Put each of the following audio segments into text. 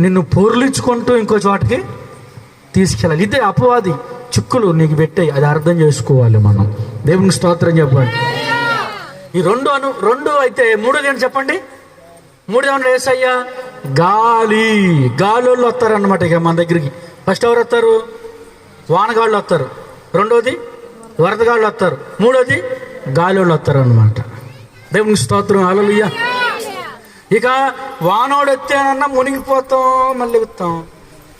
నిన్ను పొర్లించుకుంటూ ఇంకో చోటకి తీసుకెళ్ళాలి. ఇదే అపవాది చిక్కులు నీకు పెట్టాయి. అది అర్థం చేసుకోవాలి మనం. దేవునికి స్తోత్రం చెప్పండి. ఈ రెండు అను రెండు అయితే మూడోది ఏంటి చెప్పండి? మూడు ఏమన్నా ఏసయ్యా గాలి. గాలోళ్ళు వస్తారనమాట ఇక మన దగ్గరికి. ఫస్ట్ ఎవరు వస్తారు? వానగాళ్ళు వస్తారు. రెండోది వరదగాళ్ళు వస్తారు. మూడోది గాలోళ్ళు వస్తారు అనమాట దేవుని స్తోత్రం. అలలుయ్య ఇక వానోడు ఎత్తేనన్నా మునిగిపోతాం మళ్ళీ ఎక్కుతాం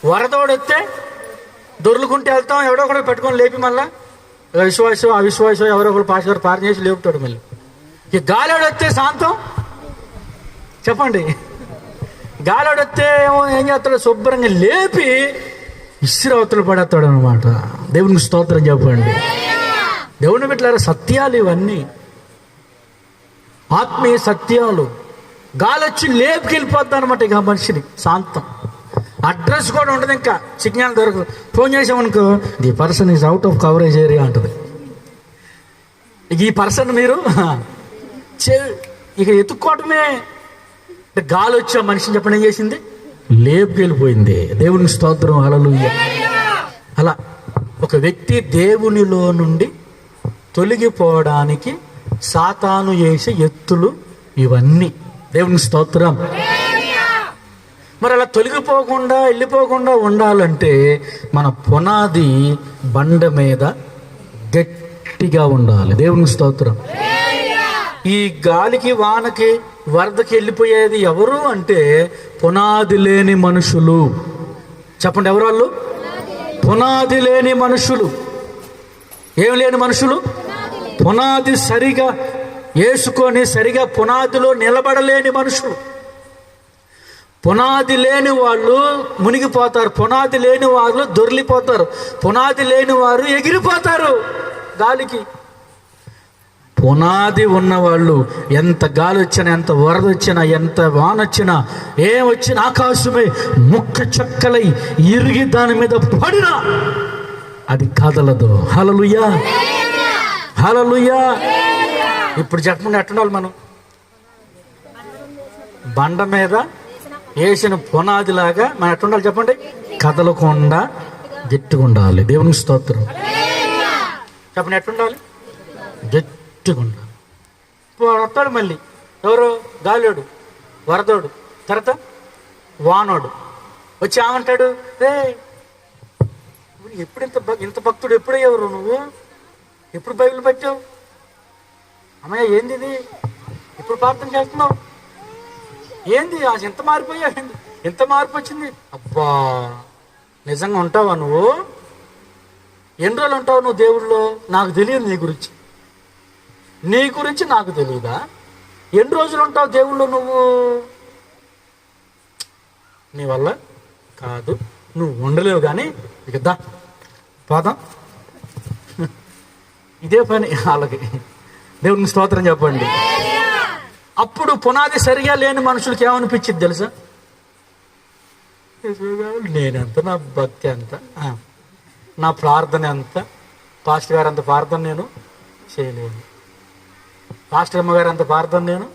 వరదోడు వస్తే దొర్లుకుంటే వెళ్తాం ఎవడో ఒకటి పెట్టుకొని లేపి మళ్ళా విశ్వాసం అవిశ్వాసం ఎవరో ఒకరు పాస్ గారు చేసి లేపుతాడు మళ్ళీ. ఇక గాలోడు వస్తే శాంతం? చెప్పండి. గాలోడు వస్తే ఏమో ఏం చేస్తాడు శుభ్రంగా లేపి ఇస్రవతలు పడేస్తాడు అనమాట దేవునికి స్తోత్రం చెప్పండి. దేవుని బిడ్డలారా సత్యాలు ఇవన్నీ. ఆత్మీయ సత్యాలు. గాలొచ్చి లేపుకెళ్ళిపోద్ది అనమాట ఇక మనిషిని. శాంతం. అడ్రస్ కూడా ఉండదు ఇంకా. సిగ్నల్ దొరకదు phone చేసామనుకో the person is out of coverage area అంటది. ఇక ఈ పర్సన్ మీరు చే- ఇక ఎత్తుక్కోవటమే అంటే గాలి వచ్చి ఆ మనిషిని చెప్పడం ఏం చేసింది? లేపుకెళ్ళిపోయింది దేవుని స్తోత్రం అలలు అలా ఒక వ్యక్తి దేవునిలో నుండి తొలగిపోవడానికి సాతాను చేసే ఎత్తులు ఇవన్నీ. దేవుని స్తోత్రం. మరి అలా తొలగిపోకుండా వెళ్ళిపోకుండా ఉండాలంటే మన పునాది బండ మీద గట్టిగా ఉండాలి. దేవుని స్తోత్రం. ఈ గాలికి వానకి వరదకి వెళ్ళిపోయేది ఎవరు అంటే పునాది లేని మనుషులు. చెప్పండి ఎవరు వాళ్ళు పునాది లేని మనుషులు. ఏం లేని మనుషులు? పునాది సరిగా వేసుకొని సరిగా పునాదిలో నిలబడలేని మనుషులు. పునాది లేని వాళ్ళు మునిగిపోతారు. పునాది లేని వాళ్ళు దొర్లిపోతారు. పునాది లేని వారు ఎగిరిపోతారు గాలికి. పునాది ఉన్నవాళ్ళు ఎంత గాలి వచ్చినా ఎంత వరద వచ్చినా ఎంత వాన వచ్చినా ఏం వచ్చినా ఆకాశమే ముక్క చక్కలై ఇరిగి దాని మీద పడినా. అది కదలదు. హలలుయా హలలుయా ఇప్పుడు చెప్పండి ఎట్టుండాలి మనం? బండ మీద వేసిన పునాదిలాగా మనం ఎట్టుండాలి చెప్పండి? కదలకుండా గట్టిగా ఉండాలి. స్తోత్రం. చెప్పండి ఎట్టుండాలి గట్టిగా ఇప్పుడు వాడు వస్తాడు మళ్ళీ. ఎవరు? గాలిడు వరదోడు. తర్వాత వానోడు. వచ్చి ఏమంటాడు? ఏ ఎప్పుడు ఇంత ఇంత భక్తుడు ఎప్పుడయ్యవరు నువ్వు? ఎప్పుడు బైబిల్ పట్టావు? అమ్మయ్య ఏంది ఇది ఇప్పుడు ప్రార్థన చేస్తున్నావు? ఏంది ఎంత మారిపోయా? ఎంత మార్పు వచ్చింది అబ్బా నిజంగా ఉంటావా నువ్వు? ఎన్ని రోజులు ఉంటావు నువ్వు దేవుళ్ళో నాకు తెలియదు నీ గురించి. నీ గురించి నాకు తెలియదా? ఎన్ని రోజులు ఉంటావు దేవుళ్ళు నువ్వు? నీ వల్ల కాదు. నువ్వు ఉండలేవు కానీ ఇక దా పోదాం. ఇదే పని వాళ్ళకి. దేవునికి స్తోత్రం చెప్పండి. అప్పుడు పునాది సరిగా లేని మనుషులకి ఏమనిపించింది తెలుసా? నేనెంత నా భక్తి ఎంత నా ప్రార్థన ఎంత పాస్టర్ గారు అంత ప్రార్థన నేను చేయలేను. పాస్టర్ అమ్మ గారు అంత ప్రార్థన నేను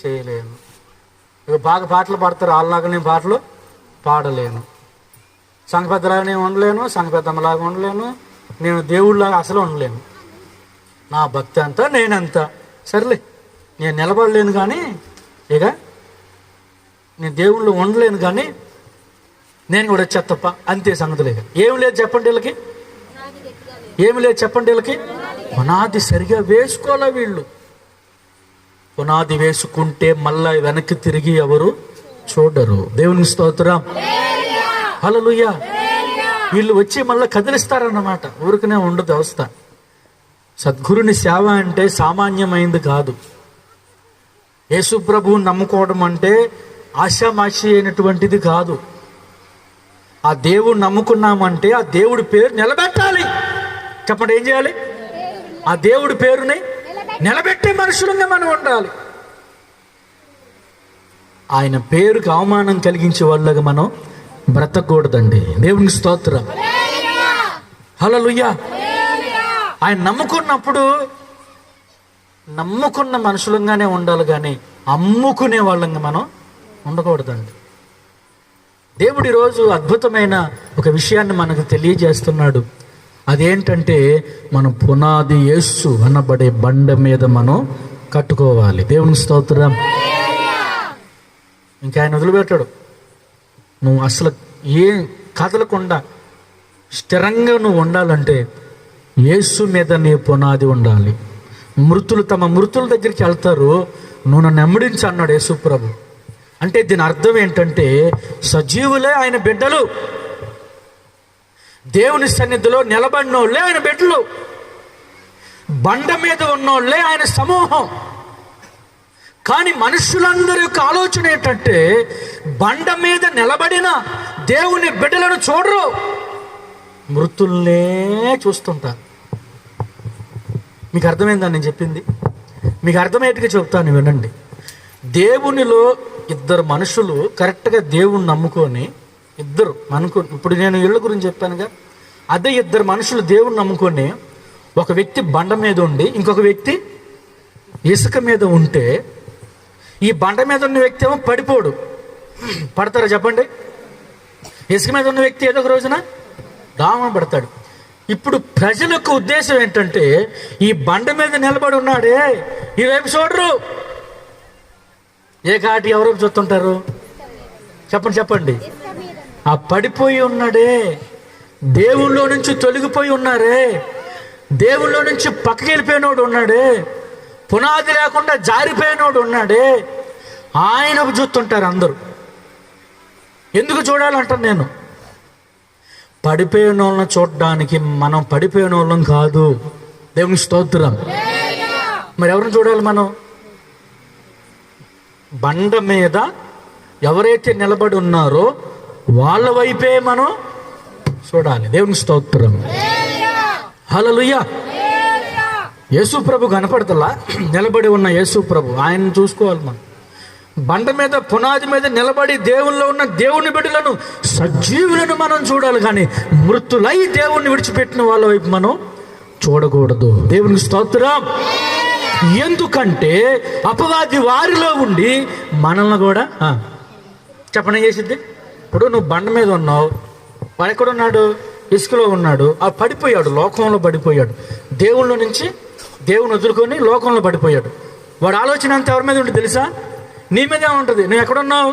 చేయలేను. ఇక బాగా పాటలు పాడతారు వాళ్ళలాగా నేను పాటలు పాడలేను. సంఘపెద్దలాగా నేను ఉండలేను సంఘపెద్దమ్మలాగా ఉండలేను నేను దేవుళ్ళలాగా అసలు ఉండలేను. నా భక్తి అంతా నేనంత. సర్లే నేను నిలబడలేను కానీ ఇక నేను దేవుళ్ళు ఉండలేను కానీ నేను కూడా చెత్తప్ప. అంతే సంగతులు ఇక. ఏం లేదు చెప్పండి వీళ్ళకి? ఏమి లేదు చెప్పండి వీళ్ళకి? పునాది సరిగా వేసుకోవాలా వీళ్ళు? పునాది వేసుకుంటే మళ్ళా వెనక్కి తిరిగి ఎవరు చూడరు. దేవుని స్తోత్రం. హల్లెలూయా! వీళ్ళు వచ్చి మళ్ళీ కదిలిస్తారన్నమాట. ఊరికనే ఉండదు అవస్థ సద్గురుని సేవ అంటే సామాన్యమైంది కాదు. యేసు ప్రభువుని నమ్ముకోవడం అంటే ఆశామాషి అయినటువంటిది కాదు. ఆ దేవుడు నమ్ముకున్నామంటే ఆ దేవుడి పేరు నిలబెట్టాలి. చెప్పండి ఏం చేయాలి? ఆ దేవుడి పేరుని నిలబెట్టే మనుషులుగా మనం ఉండాలి. ఆయన పేరుకి అవమానం కలిగించే వాళ్ళగా మనం బ్రతకూడదండి. దేవునికి స్తోత్రం. హల్లెలూయా! ఆయన నమ్ముకున్నప్పుడు నమ్ముకున్న మనుషులంగానే ఉండాలి కానీ అమ్ముకునే వాళ్ళంగా మనం ఉండకూడదండి. దేవుడు ఈరోజు అద్భుతమైన ఒక విషయాన్ని మనకు తెలియజేస్తున్నాడు. అదేంటంటే మనం పునాది యేస్సు అనబడే బండ మీద మనం కట్టుకోవాలి. దేవుని స్తోత్రం. ఇంకా ఆయన వదిలిపెట్టాడు. నువ్వు అసలు ఏం కదలకుండా స్థిరంగా నువ్వు ఉండాలంటే యేసు మీద నీ పునాది ఉండాలి. మృతులు తమ మృతుల దగ్గరికి వెళ్తారు. నువ్వు నన్ను అన్నాడు యేసు ప్రభు. అంటే దీని అర్థం ఏంటంటే సజీవులే ఆయన బిడ్డలు. దేవుని సన్నిధిలో నిలబడినోళ్ళే ఆయన బిడ్డలు. బండ మీద ఉన్నోళ్ళే ఆయన సమూహం. కానీ మనుషులందరి యొక్క ఆలోచన ఏంటంటే బండ మీద నిలబడిన దేవుని బిడ్డలను చూడరు. మృతుల్నే చూస్తుంటారు. మీకు అర్థమైందా నేను చెప్పింది? మీకు అర్థమయ్యేట్టుగా చెప్తాను వినండి. దేవునిలో ఇద్దరు మనుషులు కరెక్ట్గా దేవుణ్ణి నమ్ముకొని ఇద్దరు అనుకో ఇప్పుడు నేను ఇళ్ళ గురించి చెప్పానుగా. అదే ఇద్దరు మనుషులు దేవుణ్ణి నమ్ముకొని ఒక వ్యక్తి బండ మీద ఉండి ఇంకొక వ్యక్తి ఇసుక మీద ఉంటే ఈ బండ మీద ఉన్న వ్యక్తి ఏమో పడిపోడు. పడతారా చెప్పండి? ఇసుక మీద ఉన్న వ్యక్తి ఏదో ఒక రోజున దామం పడతాడు. ఇప్పుడు ప్రజలకు ఉద్దేశం ఏంటంటే ఈ బండ మీద నిలబడి ఉన్నాడే. ఈ చూడరు. ఏ కాటి ఎవరు చూస్తుంటారు? చెప్పండి చెప్పండి. ఆ పడిపోయి ఉన్నాడే. దేవుళ్ళో నుంచి తొలగిపోయి ఉన్నారే. దేవుళ్ళో నుంచి పక్కకి వెళ్ళిపోయినోడు ఉన్నాడే. పునాది లేకుండా జారిపోయినోడు ఉన్నాడే. ఆయన చూస్తుంటారు అందరూ. ఎందుకు చూడాలంటాను నేను? పడిపోయిన వాళ్ళని చూడడానికి మనం పడిపోయిన వాళ్ళం కాదు. దేవుని స్తోత్రం. మరి ఎవరిని చూడాలి మనం? బండ మీద ఎవరైతే నిలబడి ఉన్నారో వాళ్ళ వైపే మనం చూడాలి. దేవుని స్తోత్రం. హలలుయ్యా యేసు ప్రభు కనపడతలా? నిలబడి ఉన్న యేసు ప్రభు. ఆయన చూసుకోవాలి మనం. బండ మీద పునాది మీద నిలబడి దేవుల్లో ఉన్న దేవుని బిడ్డలను సజీవులను మనం చూడాలి కానీ మృతులై దేవుణ్ణి విడిచిపెట్టిన వాళ్ళ వైపు మనం చూడకూడదు. దేవుని స్తోత్రం. ఎందుకంటే అపవాది వారిలో ఉండి మనల్ని కూడా చెప్పడం చేసిద్ది? ఇప్పుడు నువ్వు బండ మీద ఉన్నావు వాడు ఎక్కడ ఉన్నాడు ఇసుకలో ఉన్నాడు. ఆ పడిపోయాడు లోకంలో పడిపోయాడు. దేవుళ్ళ నుంచి దేవుని వదులుకొని లోకంలో పడిపోయాడు. వాడు ఆలోచన అంతా ఎవరి మీద ఉండి తెలుసా? నీ మీదే ఉంటుంది నువ్వు ఎక్కడున్నావు?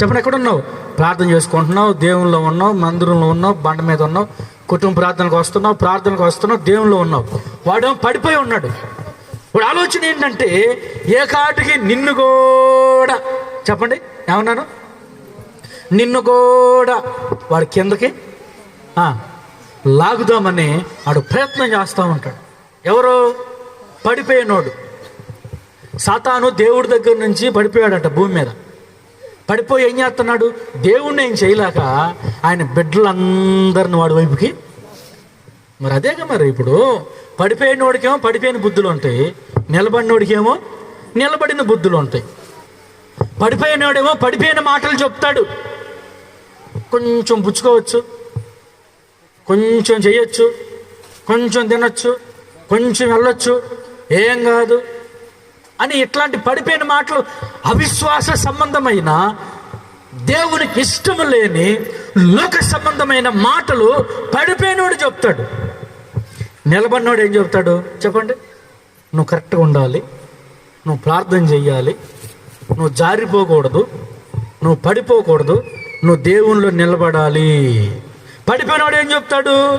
చెప్పండి ఎక్కడున్నావు? ప్రార్థన చేసుకుంటున్నావు దేవుల్లో ఉన్నావు మందిరంలో ఉన్నావు బండ మీద ఉన్నావు కుటుంబ ప్రార్థనకు వస్తున్నావు ప్రార్థనకు వస్తున్నావు దేవుల్లో ఉన్నావు. వాడు పడిపోయి ఉన్నాడు. వాడు ఆలోచన ఏంటంటే ఏ కాటికి నిన్ను కూడా చెప్పండి ఏమన్నాను నిన్ను కూడా వాడి కిందకి లాగుదామని వాడు ప్రయత్నం చేస్తూ ఉంటాడు. ఎవరు? పడిపోయినోడు. సాతాను దేవుడి దగ్గర నుంచి పడిపోయాడట భూమి మీద. పడిపోయి ఏం చేస్తున్నాడు? దేవుణ్ణి ఏం చేయలేక ఆయన బిడ్డలందరిని వాడి వైపుకి మరి అదేగా మరి ఇప్పుడు పడిపోయినోడికేమో పడిపోయిన బుద్ధులు ఉంటాయి నిలబడినోడికేమో నిలబడిన బుద్ధులు ఉంటాయి. పడిపోయినోడేమో పడిపోయిన మాటలు చెప్తాడు. కొంచెం పుచ్చుకోవచ్చు కొంచెం చేయొచ్చు కొంచెం తినొచ్చు కొంచెం వెళ్ళొచ్చు ఏం కాదు. అని ఇట్లాంటి పడిపోయిన మాటలు అవిశ్వాస సంబంధమైన దేవునికి ఇష్టం లేని లోక సంబంధమైన మాటలు పడిపోయినోడు చెప్తాడు. నిలబడినోడు ఏం చెప్తాడు? చెప్పండి. నువ్వు కరెక్ట్గా ఉండాలి. నువ్వు ప్రార్థన చెయ్యాలి. నువ్వు జారిపోకూడదు. నువ్వు పడిపోకూడదు. నువ్వు దేవుణ్ణిలో నిలబడాలి. పడిపోయినవాడు ఏం చెప్తాడు?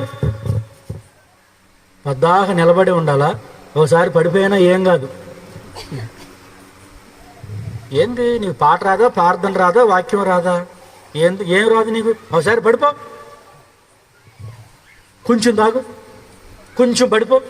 పద్దాక నిలబడి ఉండాలా? ఒకసారి పడిపోయినా ఏం కాదు. ఏంది నీకు పాట రాదా ప్రార్థన రాదా వాక్యం రాదా? ఏంది ఏం రాదు నీకు? ఒకసారి పడిపో. కొంచెం తాగు. కొంచెం పడిపో.